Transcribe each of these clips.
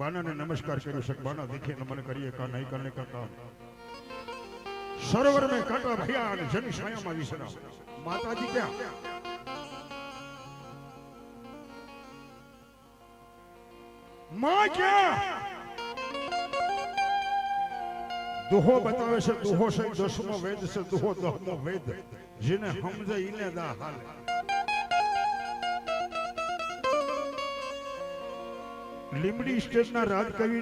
બાનાને નમસ્કાર કર્યો છે બાના દેખે નમન કરીએ કા નહીં કરને કરતા સરોવર મેં કાંટા ભયા અને જન છાયામાં વિસરા માતાજી ક્યાં માં ક્યાં દુહો બતાવે છે દુહો છે દસમો વેદ છે દુહો દહમો વેદ જેને સમજે ઈને દા હાલે લીમડી સ્ટેટના રાજકવિ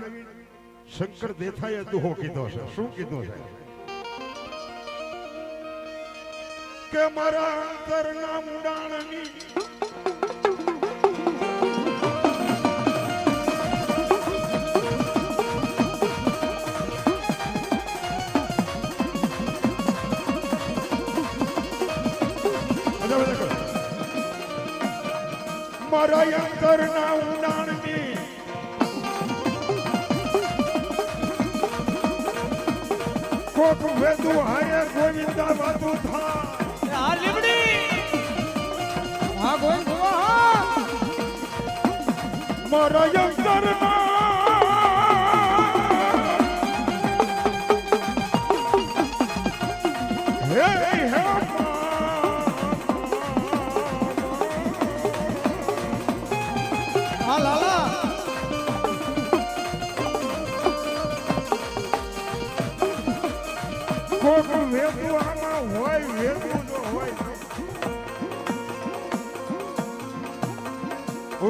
શંકર દેથાએ દુહો કીધો છે શું કીધો છે કે મારા અંતરના મુડાણની. મારા અંતરના ઉડાણની કોક વેદુ હારે ગોવિંદા વાતું થા. આ લીમડી! હા ગોવિંદ હા મારા અંતરના કોક વેદુ આમાં હોય વેદુ જો હોય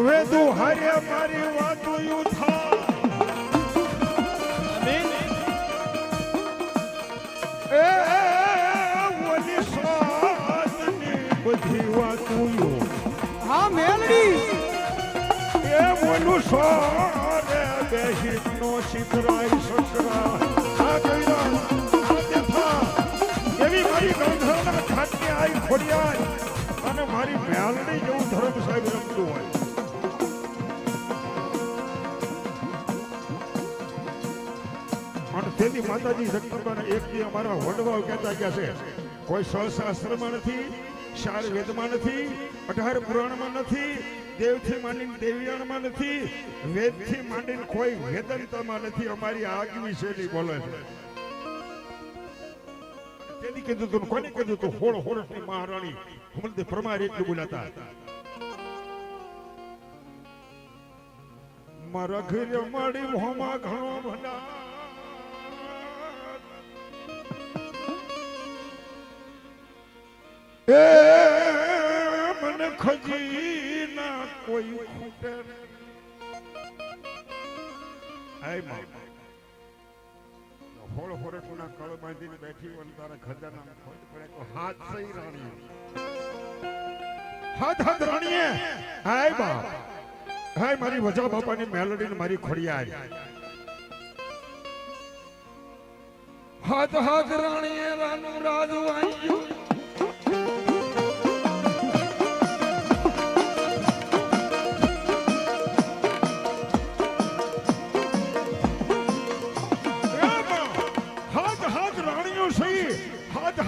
વેદુ હારે મારી વાતું યુ થા એ ઓલી સાતની બધી વાતું યુ હા મેલડી. એ બોલું સોરે બેસી નો શીખરાય સસરા. આ આઈ ખોડિયાર અને મારી મેલડી જેવું ધરમ સાહેબ રમતું હોય. અને તેથી માતાજી જગદંબાને એક દી અમારા વડવાઓ કહેતા ગયા છે, કોઈ સહશાસ્ત્રમાં નથી ચાર વેદમાં નથી, અઢાર પુરાણમાં નથી, દેવથી માંડીને દેવિયાણમાં નથી, વેદથી માંડીને કોઈ વેદંતમાં નથી, અમારી આગવી શૈલી બોલે છે. તેથી કીધું તું, કોને કીધું તું, હોળ હોળની મહારાણી? હમલદે પ્રમાર એટલું બોલાતા. મારા ઘરે માડી મોમાં ઘણો ભંડાર એ મને ખજીના કોઈ ખૂટે. આયમાં હોરઠના કળ બાંધીને બેઠી હોય તારા ખજાના ખોટ પડે તો હાથ સહી રાણી હાથ હાથ રાણીએ. હાય બાપ. હાય મારી વજા બાપાની મેલડી મારી ખોડિયાર. હાથ હાથ રાણીએ રાનું રાજુ વાંચ્યું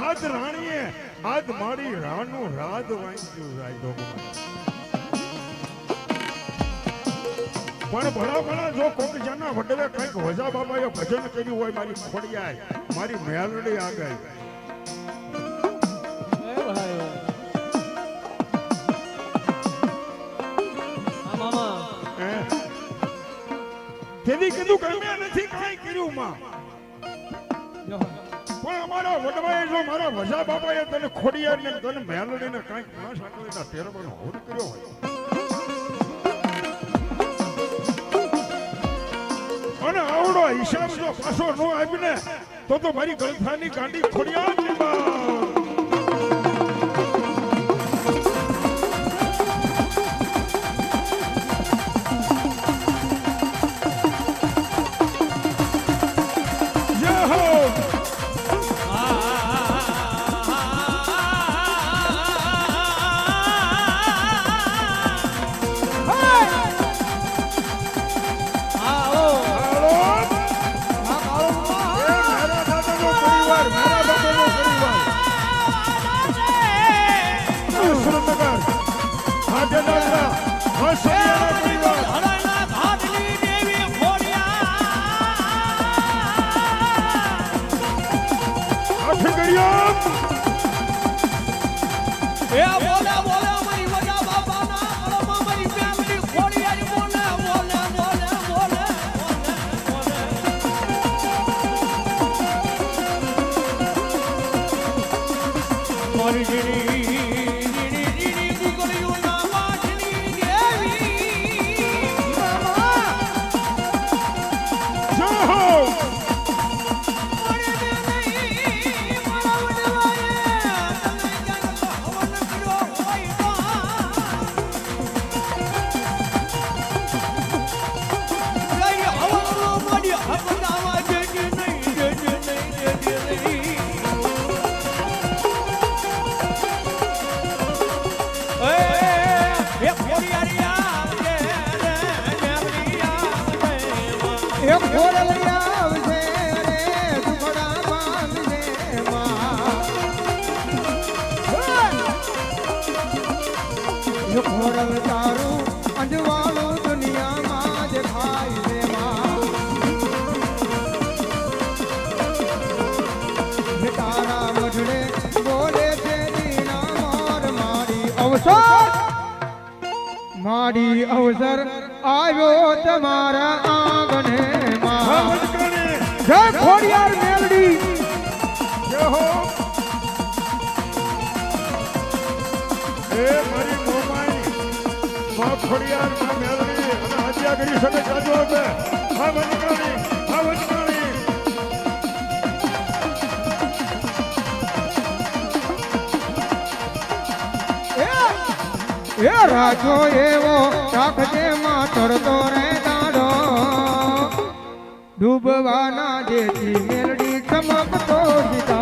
હાથ રાણીએ આજ મારી રાનું રાજ વાંચ્યું રાયદો પણ ભલા ભલા જો કોક જના વડલે કંઈક વજા બાબાએ ભજન કર્યું હોય મારી ખોડિયાય મારી મેલડી આગળ. ગઈ તેથી કીધું કે મેં નથી કાંઈ કર્યું માં. પણ અમારા વડવાએ જો મારા વજા બાપાએ તને ખોડિયાર તને મેલડી ને કાંઈક ના સાંકળીના તેરવાનો હોડ કર્યો હોય. અને આવડો હિસાબ જો પાછો ન આપીને, તો તો મારી ગળથાની ગાંડી ખોડિયાર અંજવાળું દુનિયામાં જ અવસર આવ્યો તમારા આંગણે મેલડી. હો. માં રાજો એવો રાખજે માં તરતો રે દાડો. ડૂબવાના જેથી મેલડી ચમકતો સિતારો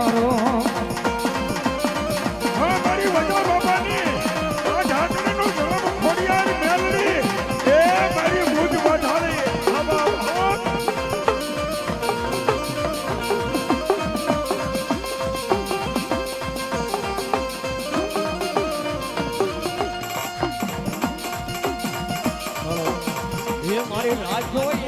એ